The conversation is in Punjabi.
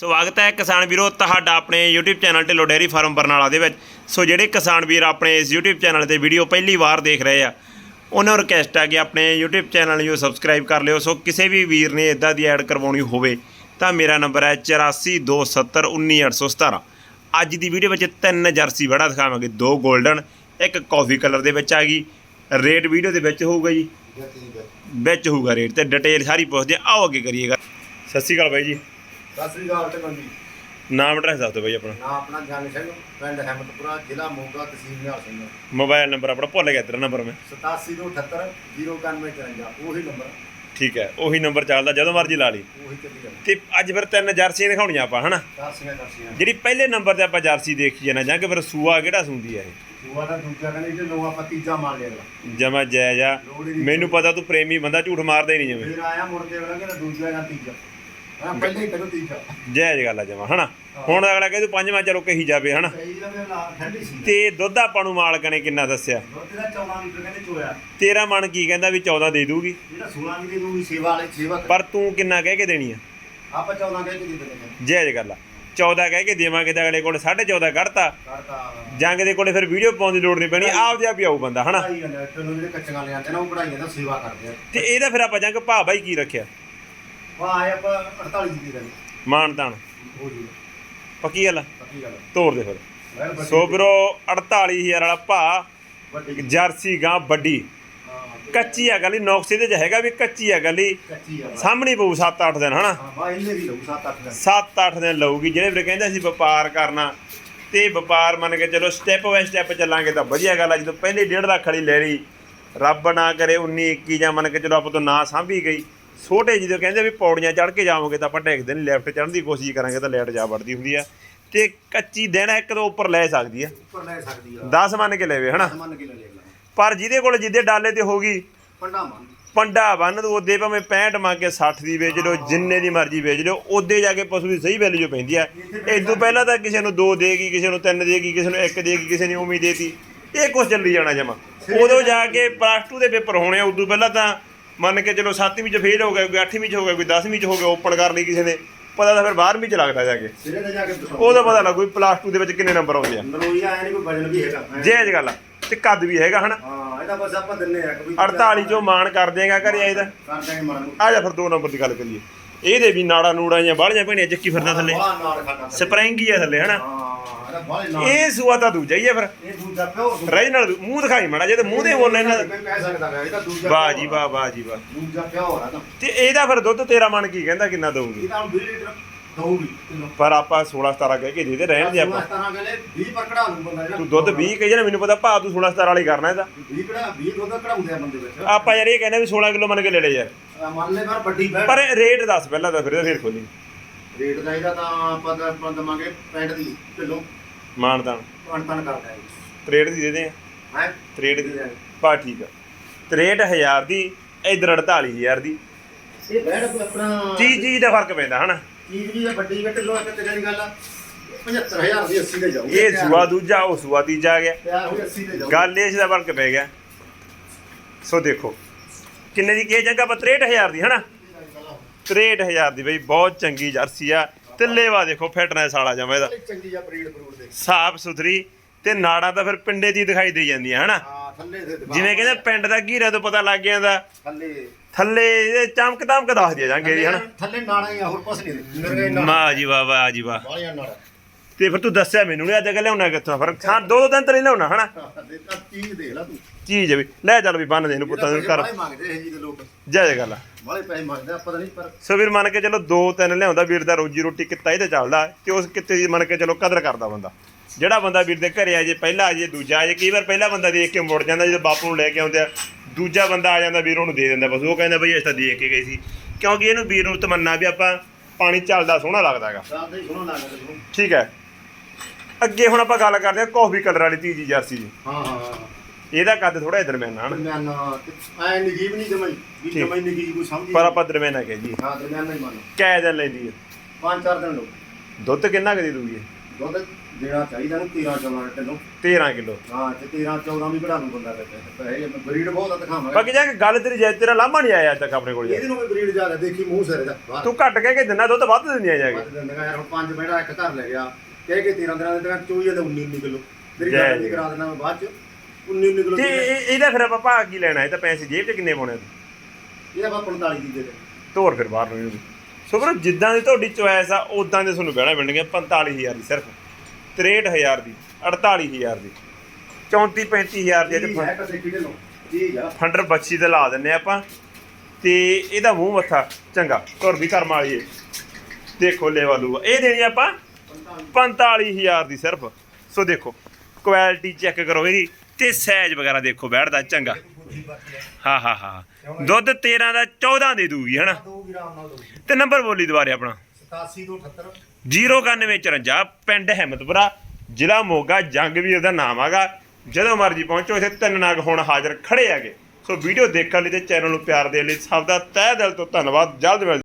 ਸਵਾਗਤ ਹੈ ਕਿਸਾਨ ਵੀਰੋ ਤੁਹਾਡਾ ਆਪਣੇ YouTube channel Dhillon dairy farm Barnala ਦੇ ਵਿੱਚ। ਸੋ ਜਿਹੜੇ ਕਿਸਾਨ ਵੀਰ ਆਪਣੇ ਇਸ YouTube ਚੈਨਲ ਤੇ ਵੀਡੀਓ ਪਹਿਲੀ ਵਾਰ ਦੇਖ ਰਹੇ ਆ ਉਹਨਾਂ ਨੂੰ ਰਿਕਵੈਸਟ ਹੈ ਕਿ ਆਪਣੇ YouTube ਚੈਨਲ ਨੂੰ ਸਬਸਕ੍ਰਾਈਬ ਕਰ ਲਿਓ। ਸੋ ਕਿਸੇ ਵੀ ਵੀਰ ਨੇ ਇਦਾਂ ਦੀ ਐਡ ਕਰਵਾਉਣੀ ਹੋਵੇ ਤਾਂ ਮੇਰਾ ਨੰਬਰ ਹੈ 8427191817 ਅੱਜ ਦੀ ਵੀਡੀਓ ਵਿੱਚ ਤਿੰਨ ਜਰਸੀ ਵੜਾ ਦਿਖਾਵਾਂਗੇ। ਦੋ 골ਡਨ ਇੱਕ ਕਾਫੀ ਕਲਰ ਦੇ ਵਿੱਚ ਆ ਗਈ। ਰੇਟ ਵੀਡੀਓ ਦੇ ਵਿੱਚ ਹੋਊਗਾ ਜੀ। ਵਿੱਚ ਹੋਊਗਾ ਰੇਟ ਤੇ ਡਿਟੇਲ ਸਾਰੀ ਪੁੱਛਦੇ। ਆਓ ਅੱਗੇ ਕਰੀਏਗਾ ਸਤਿ ਸ਼੍ਰੀ ਅਕਾਲ ਬਾਈ ਜੀ। ਸਤਿ ਸ੍ਰੀ ਅਕਾਲ ਤੇ ਜੀ ਨਾਮ ਐਡਰੈਸ ਦੱਸ ਦਿਓ ਬਾਈ ਆਪਣਾ। ਨਾ ਆਪਣਾ ਗਿਆਨੀ ਸਿੰਘ ਪਿੰਡ ਹੈਮਤਪੁਰਾ ਜ਼ਿਲ੍ਹਾ ਮੋਗਾ ਤਹਿਸੀਲ ਨਿਹਾਲ ਸਿੰਘ। ਮੋਬਾਈਲ ਨੰਬਰ ਆਪਣਾ ਭੁੱਲ ਗਿਆ ਤੇਰਾ ਨੰਬਰ ਮੈਂ। 8778 09153 ਉਹੀ ਨੰਬਰ ਠੀਕ ਹੈ ਉਹੀ ਨੰਬਰ ਚੱਲਦਾ ਜਦੋਂ ਮਰਜ਼ੀ ਲਾ ਲਈ। ਉਹੀ ਚੱਲੀ ਜਾਂਦਾ। ਤੇ ਅੱਜ ਫਿਰ ਤਿੰਨ ਜਰਸੀਆਂ ਦਿਖਾਉਣੀਆਂ ਆਪਾਂ ਹਨਾ? ਜਿਹੜੀ ਪਹਿਲੇ ਨੰਬਰ ਤੇ ਆਪਾਂ ਜਰਸੀ ਦੇਖੀ ਜਾਣਾ ਜਾਂ ਕਿ ਫਿਰ ਸੂਆ ਕਿਹੜਾ ਸੁੰਦੀ ਆ ਇਹ? ਦੂਆ ਦਾ ਦੂਜਾ ਕਹਿੰਦੇ ਜੇ ਲੋ ਆਪਾਂ ਤੀਜਾ ਮੰਨ ਲਿਆ ਜਮਾ ਜਾਇਜ਼ ਆ। ਹੀ। ਮੈਨੂੰ ਪਤਾ ਤੂੰ ਪ੍ਰੇਮੀ ਬੰਦਾ ਝੂਠ ਮਾਰਦਾ ਹੀ ਨਹੀਂ ਜਿਵੇਂ। ਫਿਰ ਆਇਆ ਮੁੜ ਕੇ ਅਗਲਾ ਕਹਿੰਦਾ ਦੂਜਾ ਜਾਂ ਤੀਜਾ। ਹਾਂ ਪਹਿਲੇ ਹੀ ਕਹਿੰਦਾ ਜਾਇਜ਼ ਗੱਲ ਆ ਜਮਾ ਹਨਾ? ਹੁਣ ਅਗਲਾ ਕਹੇ ਤੂੰ ਪੰਜਵਾਂ ਚਲੋ ਕਹੀ ਜਾਵੇ ਹਨਾ ਠੰਡੀ ਸੀ। ਤੇ ਦੁੱਧ ਆਪਾਂ ਨੂੰ ਮਾਲਕ ਨੇ ਕਿੰਨਾ ਦੱਸਿਆ? ਦੁੱਧ ਦਾ 14 ਲੀਟਰ ਕਹਿੰਦੇ ਚੋਇਆ। ਤੇਰਾ ਮਨ ਕੀ ਕਹਿੰਦਾ ਵੀ 14 ਦੇ ਦੂਗੀ? ਜਿਹੜਾ 16 ਦੀ ਦੂਗੀ ਸੇਵਾ ਵਾਲੇ ਸੇਵਾ ਕਰ। ਪਰ ਤੂੰ ਕਿੰਨਾ ਕਹਿ ਕੇ ਦੇਣੀ ਆ? ਆਪਾਂ 14 ਕਹਿ ਕੇ ਦੇ ਦਿੰਦੇ ਜਾਇਜ਼ ਗੱਲ ਆ। 14 ਕਹਿ ਕੇ ਦੇਵਾਂਗੇ ਤਾਂ ਅਗਲੇ ਕੋਲ 14.5 ਕੱਢਤਾ ਕਰਤਾ। ਜੰਗ ਦੇ ਕੋਲੇ ਫਿਰ ਵੀਡੀਓ ਪਾਉਣ ਦੀ ਲੋੜ ਨਹੀਂ ਪੈਣੀ ਆਪ ਜਿਹਾ ਪਿਆਊ ਬੰਦਾ ਹਨਾ? ਤੇ ਇਹਦਾ ਫਿਰ ਆਪਾਂ ਜੰਗ ਭਾ ਬਾਈ ਕੀ ਰੱਖਿਆ? ਵਾਹ ਆਏ ਆਪਾਂ 48 ਦੀ ਦੇ ਮਾਨ ਤਾਨ ਹੋ ਜੀ। ਪੱਕੀ ਗੱਲ ਆ? ਪੱਕੀ ਗੱਲ ਤੋੜ ਦੇ ਫਿਰ। ਵੈਲ ਵੱਡੀ- ਸੋ ਵੀਰੋ 48000 ਵਾਲਾ ਭਾ ਵੱਡੀ ਜਰਸੀ ਗਾਂ ਵੱਡੀ। ਹਾਂ, ਕੱਚੀ ਆ ਗਲੀ ਨੌਕਸ ਚ ਹੈਗਾ ਵੀ ਕੱਚੀ ਆ ਗਲੀ ਕੱਚੀ ਆ ਸਾਹਮਣੀ ਪਊ 7-8 ਦਿਨ ਹਨਾ? ਹਾਂ ਇਹਨੇ ਵੀ ਲਊ 7-8 ਦਿਨ। 7-8 ਦਿਨ ਲਊਗੀ ਜਿਹੜੇ ਵੀਰੇ ਕਹਿੰਦੇ ਸੀ ਵਪਾਰ ਕਰਨਾ ਤੇ ਵਪਾਰ ਮੰਨ ਕੇ ਚਲੋ ਸਟੈਪ ਬਾਈ ਸਟੈਪ ਚੱਲਾਂਗੇ ਤਾਂ ਵਧੀਆ ਗੱਲ ਆ ਜਦੋਂ ਪਹਿਲੇ 1.5 ਲੱਖ ਵਾਲੀ ਲੈ ਲਈ ਰੱਬ ਨਾ ਕਰੇ 19 21 ਜਾਂ ਮੰਨ ਕੇ ਚਲੋ ਆਪਾਂ ਤੋਂ ਨਾ ਸਾਂਭੀ ਗਈ। ਛੋਟੇ ਜਦੋਂ ਕਹਿੰਦੇ ਵੀ ਪੌੜੀਆਂ ਚੜ੍ਹ ਕੇ ਜਾਵਾਂਗੇ ਤਾਂ ਆਪਾਂ ਟੇਕਦੇ ਨਹੀਂ ਲੈਫਟ ਚੜ੍ਹਨ ਦੀ ਕੋਸ਼ਿਸ਼ ਕਰਾਂਗੇ ਤਾਂ ਲੈਟ ਜਾ ਵੜਦੀ ਹੁੰਦੀ ਆ। ਤੇ ਕੱਚੀ ਦਿਨ ਇੱਕ ਤੋਂ ਉੱਪਰ ਲੈ ਸਕਦੀ ਆ। ਉੱਪਰ ਲੈ ਸਕਦੀ ਆ। 10 ਮੰਨ ਕੇ ਲੈਵੇ ਹਨਾ? ਮੰਨ ਕੇ ਲੈ ਲੈ ਪਰ ਜਿਹਦੇ ਕੋਲ ਜਿੱਦੇ ਡਾਲੇ ਤੇ ਹੋਗੀ ਪੰਡਾ ਮੰਨ ਪੰਡਾ ਬੰਨ ਦੋ ਉਹਦੇ ਭਾਵੇਂ 65 ਮੰਗ ਕੇ 60 ਦੀ ਵੇਚ ਲਓ ਜਿੰਨੇ ਦੀ ਮਰਜ਼ੀ ਵੇਚ ਲਓ ਉਹਦੇ ਜਾ ਕੇ ਪਸ਼ੂ ਦੀ ਸਹੀ ਵੈਲਿਊ ਪੈਂਦੀ ਆ। ਇਸ ਤੋਂ ਪਹਿਲਾਂ ਤਾਂ ਕਿਸੇ ਨੂੰ ਦੋ ਦੇਗੀ ਕਿਸੇ ਨੂੰ ਤਿੰਨ ਦੇਗੀ ਕਿਸੇ ਨੂੰ ਇੱਕ ਦੇਗੀ ਕਿਸੇ ਨੇ ਉਮੀਦ ਦੇਤੀ। ਇਹ ਕੁਝ ਚੱਲੀ ਜਾਣਾ ਜਮਾ। ਉਦੋਂ ਜਾ ਕੇ ਪਲੱਸ 2 ਦੇ ਪੇਪਰ ਹੋਣੇ ਆ ਉਦੋਂ ਪਹਿਲਾਂ ਤਾਂ ਮੰਨ ਕੇ ਚਲੋ 7ਵੀਂ ਚ ਫੇਲ ਹੋ ਗਿਆ ਕੋਈ 8ਵੀਂ ਚ ਹੋ ਗਿਆ ਕੋਈ 10ਵੀਂ ਚ ਹੋ ਗਿਆ ਓਪਨ ਕਰ ਲਈ ਕਿਸੇ ਨੇ ਪਤਾ ਤਾਂ ਫਿਰ 12ਵੀਂ ਚ ਲੱਗਦਾ ਜਾ ਕੇ। ਸਿਰੇ ਤੇ ਜਾ ਕੇ ਉਹਦਾ ਪਤਾ ਲੱਗੂ ਵੀ ਪਲੱਸ 2 ਦੇ ਵਿੱਚ ਕਿੰਨੇ ਨੰਬਰ ਆਉਂਦੇ ਆ। ਨਰੋਈ ਆਇਆ ਨਹੀਂ ਕੋਈ ਵਜਨ ਵੀ ਹੈਗਾ। ਐਂ। ਜੇ ਗੱਲ ਆ ਤੇ ਕੱਦ ਵੀ ਹੈਗਾ ਹਨਾ? ਹਾਂ ਇਹਦਾ ਬਸ ਆਪਾਂ ਦਿੰਨੇ ਆ ਕੋਈ 48 ਚੋਂ ਮਾਣ ਕਰ ਦੇਗਾ ਘਰੇ ਆਏ ਦਾ ਨੂੰ। ਆ ਜਾ ਫਿਰ ਦੋ ਨੰਬਰ ਦੀ ਗੱਲ ਕਰੀਏ। ਇਹਦੇ ਵੀ ਨਾੜਾ ਨੂੜਾਂ ਜਾਂ ਬਾਹਲੀਆਂ ਭੈਣੀਆਂ ਚੱਕੀ ਫਿਰਦਾ ਥੱਲੇ। ਬਾਹਰ ਨਾਲ ਖਾਣਾ ਸਪਰਿੰਗ ਹੀ ਆ ਥੱਲੇ ਹਨਾ ਹਾਂ ਇਹਦਾ ਬਾਹਰ ਨਾਲ ਇਹ ਸੂਆ ਤਾਂ ਦੂਜਾ ਹੀ ਆ ਫਿਰ। ਇਹ ਦੂਜਾ ਪਿਓ ਰਹੀ ਨਾਲ ਮੂੰਹ ਦਿਖਾਈ ਮੜਾ ਜੇ ਤੇ ਮੂੰਹ ਦੇ ਕਹਿ ਸਕਦਾ ਹੈ ਇਹਦਾ ਦੂਜਾ ਵਾਹ ਜੀ। ਵਾਹ ਵਾਹ ਜੀ ਵਾਹ। ਦੂਜਾ ਪਿਓ ਹੋ ਰਹਾ ਤਾਂ। ਤੇ ਇਹਦਾ ਫਿਰ ਦੁੱਧ ਤੇਰਾ ਮਨ ਕੀ ਕਹਿੰਦਾ ਕਿੰਨਾ ਦਊਗੀ? ਇਹਦਾ ਹੁਣ 20 ਲੀਟਰ ਦਊਗੀ ਕਿਲੋ। ਪਰ ਆਪਾਂ 16 17 ਕਹਿ ਕੇ ਦੇ ਦੇ ਰਹਿਣ ਦੇ ਆਪਾਂ। ਤਰ੍ਹਾਂ ਕਹਿੰਦੇ 20 ਪਰ ਕਢਾ ਲੂ ਬੰਦਾ ਜਿਹੜਾ ਤੂੰ ਦੁੱਧ 20 ਕਹੀ ਜਾਣਾ ਮੈਨੂੰ ਪਤਾ ਭਾ ਤੂੰ 16 17 ਵਾਲੀ ਕਰਨਾ ਇਹਦਾ। 20 ਕਢਾ 20 ਦੁੱਧ ਕਢਾਉਂਦੇ ਆ ਬੰਦੇ ਵਿੱਚ। ਆਪਾਂ ਯਾਰ ਇਹ ਕਹਿੰਦੇ ਵੀ 16 ਕਿਲੋ ਮੰਨ ਕੇ ਲੈ ਲੈ ਯਾਰ। ਆ ਮੰਨ ਲੈ ਪਰ ਵੱਡੀ ਬੈਠ। ਪਰ ਰੇਟ ਦੱਸ ਪਹਿਲਾਂ ਤਾਂ ਫਿਰ ਫਿਰ ਖੋਲੀ। ਰੇਟ ਦਾ ਇਹਦਾ ਤਾਂ ਆਪਾਂ ਤਾਂ ਆਪਾਂ ਦਵਾਂਗੇ ਦੀ ਕਿਲੋ। ਮਾਨਦਾਨ ਅਣਤਨ ਕਰਦਾ ਹੈ। ਰੇਟ ਦੀ ਦੇ ਦੇ ਹੈ? ਰੇਟ ਦੀ। ਪਾ ਠੀਕ ਆ। 63000 ਦੀ ਇਧਰ 48000 ਦੀ। ਇਹ ਬੈਠ ਆਪਣਾ ਚੀਜ਼ ਚੀਜ਼ ਦਾ ਫ਼ਰਕ ਪੈਂਦਾ ਹਨਾ? ਚੀਜ਼ ਵੀ ਵੱਡੀ ਵੇ ਕਿਲੋ ਇੱਕ ਤੇਰੀ ਗੱਲ ਆ। 75000 ਦੀ 80 ਤੇ ਜਾਊ ਇਹ ਸੂਆ ਦੂਜਾ ਉਹ ਸੂਆ ਤੀਜਾ ਆ ਗਿਆ। ਤਿਆਰ ਹੋਈ 80 ਤੇ ਜਾਊ ਗੱਲ ਇਸ ਦਾ ਫ਼ਰਕ ਪੈ ਗਿਆ। ਸੋ ਦੇਖੋ ਕਿੰਨੇ ਦੀ ਕੀ ਜਗ੍ਹਾ? ਪਰ 63000 ਦੀ ਹਨਾ? 63000 ਦੀ ਬਈ ਬਹੁਤ ਚੰਗੀ ਜਰਸੀ ਆ। ਤੇ ਲੇਵਾ ਦੇਖੋ ਫਿਟਨੈਸ ਵਾਲਾ ਜਮਾ ਇਹਦਾ। ਚੰਗੀ ਜਿਹਾ ਬਰੀਡ ਬਰੂਡ ਦੇ ਸਾਫ਼ ਸੁਥਰੀ ਤੇ ਨਾੜਾਂ ਤਾਂ ਫਿਰ ਪਿੰਡੇ ਦੀ ਦਿਖਾਈ ਦੇ ਜਾਂਦੀਆਂ ਹਨਾ? ਹਾਂ ਥੱਲੇ ਦੇ ਦਿਖਾ। ਜਿਵੇਂ ਕਹਿੰਦੇ ਪਿੰਡ ਦਾ ਘੀਰਾ ਤੋਂ ਪਤਾ ਲੱਗ ਜਾਂਦਾ। ਥੱਲੇ। ਥੱਲੇ ਇਹ ਚਮਕ ਦਮਕ ਦੱਸ ਦਿਆ ਜਾਂਗੇ ਜੀ ਹਨਾ? ਥੱਲੇ ਨਾੜਾ ਹੀ ਆ ਹੋਰ ਕੁਛ ਨਹੀਂ। ਵਾਹ ਜੀ ਵਾਹ ਵਾਹ ਜੀ ਵਾਹ। ਬਾਲੀਆਂ ਨਾੜਾ। ਤੇ ਫਿਰ ਤੂੰ ਦੱਸਿਆ ਮੈਨੂੰ ਨਹੀਂ ਅੱਜ ਕੱਲ ਲਿਆਉਣਾ ਕਿੱਥੋਂ ਫਿਰ ਹਾਂ ਦੋ ਦੋ ਦਿਨ ਤੇ ਨਹੀਂ ਲਿਆਉਣਾ ਹਨਾ? ਦੇ ਤਾਂ ਚੀਜ਼ ਦੇਖ ਲੈ ਤੂੰ। ਚੀਜ਼ ਵੀ। ਲੈ ਚੱਲ ਵੀ ਬੰਨ ਦੇ ਇਹਨੂੰ ਪੁੱਤਾਂ ਨੂੰ ਕਰ। ਬਾਲੇ ਮੰਗਦੇ ਇਹ ਜੀ ਦੇ ਲੋਕ। ਜੈ ਜੈ ਗੱਲ ਆ ਬਾਲੇ ਪੈਸੇ ਮੰਗਦੇ ਆਪਾਂ ਤਾਂ ਨਹੀਂ ਪਰ ਸੋ ਵੀਰ ਮੰਨ ਕੇ ਚਲੋ ਦੋ ਤਿੰਨ ਲਿਆਉਂਦਾ ਵੀਰ ਦਾ ਰੋਜੀ ਰੋਟੀ ਕਿੱਤਾ ਇਹ ਤੇ ਚੱਲਦਾ ਤੇ ਉਸ ਕਿੱਤੇ ਦੀ ਮੰਨ ਕੇ ਚਲੋ ਕਦਰ ਕਰਦਾ ਬੰਦਾ। ਜਿਹੜਾ ਬੰਦਾ ਵੀਰ ਦੇ ਘਰੇ ਆ ਜੇ ਪਹਿਲਾ ਆ ਜੇ ਦੂਜਾ ਆ ਜੇ ਕਈ ਵਾਰ ਪਹਿਲਾ ਬੰਦਾ ਦੇਖ ਕੇ ਮੁੜ ਜਾਂਦਾ ਜਦੋਂ ਬਾਪੂ ਨੂੰ ਲੈ ਕੇ ਆਉਂਦੇ ਆ ਦੂਜਾ ਬੰਦਾ ਆ ਜਾਂਦਾ ਵੀਰ ਉਹਨੂੰ ਦੇ ਦਿੰਦਾ ਬਸ ਉਹ ਕਹਿੰਦਾ ਬਈ ਅਸੀਂ ਤਾਂ ਦੇਖ ਕੇ ਗਏ ਸੀ। ਕਿਉਂਕਿ ਇਹਨੂੰ ਵੀਰ ਨੂੰ ਤਮੰਨਾ ਵੀ ਆਪਾਂ ਪਾਣੀ ਚੱਲਦਾ ਸੋਹਣਾ ਲੱਗਦਾ ਹੈਗਾ। ਠੀਕ ਹੈ। ਅੱਗੇ ਹੁਣ ਆਪਾਂ ਗੱਲ ਕਰਦੇ ਹਾਂ ਕਾਫੀ ਕਲਰ ਵਾਲੀ ਤੀਜੀ ਜਰਸੀ ਦੀ। ਹਾਂ ਹਾਂ ਇਹਦਾ ਕੱਦ ਥੋੜਾ ਦਰਮਿਆਨਾ ਹਨ। ਦਰਮਿਆਨਾ ਐ ਨਗੀਬ ਨਹੀਂ ਜਮਾਈ ਵੀ ਠੀਕ। ਜਮਾਈ ਨਗੀਬ ਕੋਈ ਸਮਝੀ ਪਰ ਆਪਾਂ ਦਰਮਿਆਨਾ ਕਹਿ ਜੀ ਹਾਂ ਦਰਮਿਆਨਾ ਹੀ ਮੰਨ ਕੈ ਦਿਨ ਲੈਂਦੀ ਹੈ ਪੰਜ ਚਾਰ ਦਿਨ ਲੋ ਦੁੱਧ ਕਿੰਨਾ ਕੁ ਦੇ ਦੂਗੀ ਇਹ? ਦੁੱਧ ਦੇਣਾ ਚਾਹੀਦਾ ਨੂੰ 13 14 ਕਿਲੋ। 13 ਕਿਲੋ। ਹਾਂ ਤੇ 13 14 ਵੀ ਕਢਾ ਲੂ ਬੰਦਾ ਤੇ ਬਰੀਡ ਬਹੁਤ ਆ ਦਿਖਾਵਾਂਗੇ। ਬਾਕੀ ਜਾ ਕੇ ਗੱਲ ਤੇਰੀ ਜੈ ਤੇਰਾ ਲਾਮਾ ਨਹੀਂ ਆਇਆ ਅੱਜ ਤੱਕ ਆਪਣੇ ਕੋਲ ਜਾ ਇਹਦੇ ਨੂੰ ਵੀ ਬਰੀਡ ਜ਼ਿਆਦਾ ਦੇਖੀ ਮੂੰਹ ਸਿਰ ਦਾ। ਬਾਹਰ ਤੂੰ ਘੱਟ ਕਹਿ ਕੇ ਦਿੰਦਾ ਦੁੱਧ ਵੱਧ ਦਿੰਦੀਆਂ ਜਾ ਕੇ। ਵੱਧ ਦਿੰਦਾ ਯਾਰ ਹੁਣ ਪੰਜ ਬੈੜਾ ਇੱਕ ਘਰ ਲੈ ਗਿਆ। ਕਹਿ ਕੇ 13 ਦਿਨਾਂ ਦੇ ਤੱਕ ਚੋਈ ਜਾਂਦੇ 19 19 ਕਿਲੋ। ਮੇਰੀ ਜੈ ਗੱਲ ਜੀ। ਨਹੀਂ ਕਰਾ ਦੇਣਾ ਮੈਂ ਬਾਅਦ ਚ। 19 19 ਕਿਲੋ ਤੇ ਇਹ- ਇਹਦਾ ਫਿਰ ਆਪਾਂ ਭਾਅ ਕੀ ਲੈਣਾ? ਇਹ ਤਾਂ ਪੈਸੇ ਜੇਬ 'ਚ ਕਿੰਨੇ ਪਾਉਣੇ ਇਹ ਆਪਾਂ 45 ਦੀ ਦੇ ਦੇ ਤੋਰ ਫਿਰ ਬਾਹਰ ਨੂੰ ਇਹਨੂੰ। ਸੋ ਵੀਰੋ ਜਿੱਦਾਂ ਦੀ ਤੁਹਾਡੀ ਚੁਆਇਸ ਆ ਉਦਾਂ ਦੇ ਤੁਹਾਨੂੰ ਬਹਿਣਾ ਪੈਣਗੇ 45000 ਦੀ ਸਿਰਫ। 63000 ਦੀ 48000 ਦੀ 34 35000 ਦੀ ਇਹ ਹੈ ਕਸੇ ਨੂੰ ਆ ਫੰਡਰ ਬੱਚੀ ਤੇ ਲਾ ਦਿੰਨੇ ਆਪਾਂ। ਤੇ ਇਹਦਾ ਮੂੰਹ ਮੱਥਾ ਚੰਗਾ। ਤੁਰ ਵੀ ਕਰਮ ਵਾਲੀ ਏ। ਦੇਖੋ ਲੈਵਲੂ ਇਹ ਦੇਣੀ ਆਪਾਂ 45000 ਦੀ ਸਿਰਫ। ਸੋ ਦੇਖੋ ਕੁਆਲਿਟੀ ਚੈੱਕ ਕਰੋ ਇਹਦੀ ਤੇ ਸਾਈਜ਼ ਵਗੈਰਾ ਦੇਖੋ ਬੈਠਦਾ ਚੰਗਾ। ਹਾਂ ਹਾਂ ਹਾਂ ਦੁੱਧ 13 ਦਾ 14 ਦੇ ਦੂਗੀ ਹਨਾ? ਦੋ ਵੀ ਦੋ ਤੇ ਨੰਬਰ ਬੋਲੀ ਦੁਬਾਰੇ ਆਪਣਾ। 87 ਤੋਂ 78 09154 ਪਿੰਡ ਹਿੰਮਤਪੁਰਾ ਜ਼ਿਲ੍ਹਾ ਮੋਗਾ ਜੰਗ ਵੀਰ ਦਾ ਨਾਮ ਹੈਗਾ। ਜਦੋਂ ਮਰਜ਼ੀ ਪਹੁੰਚੋ ਇੱਥੇ ਤਿੰਨ ਨਾਗ ਹੁਣ ਹਾਜ਼ਰ ਖੜੇ ਹੈਗੇ। ਸੋ ਵੀਡੀਓ ਦੇਖਣ ਲਈ ਤੇ ਚੈਨਲ ਨੂੰ ਪਿਆਰ ਦੇਣ ਲਈ ਸਭ ਦਾ ਤਹਿ ਦਿਲ ਤੋਂ ਧੰਨਵਾਦ। ਜਲਦ ਮਿਲ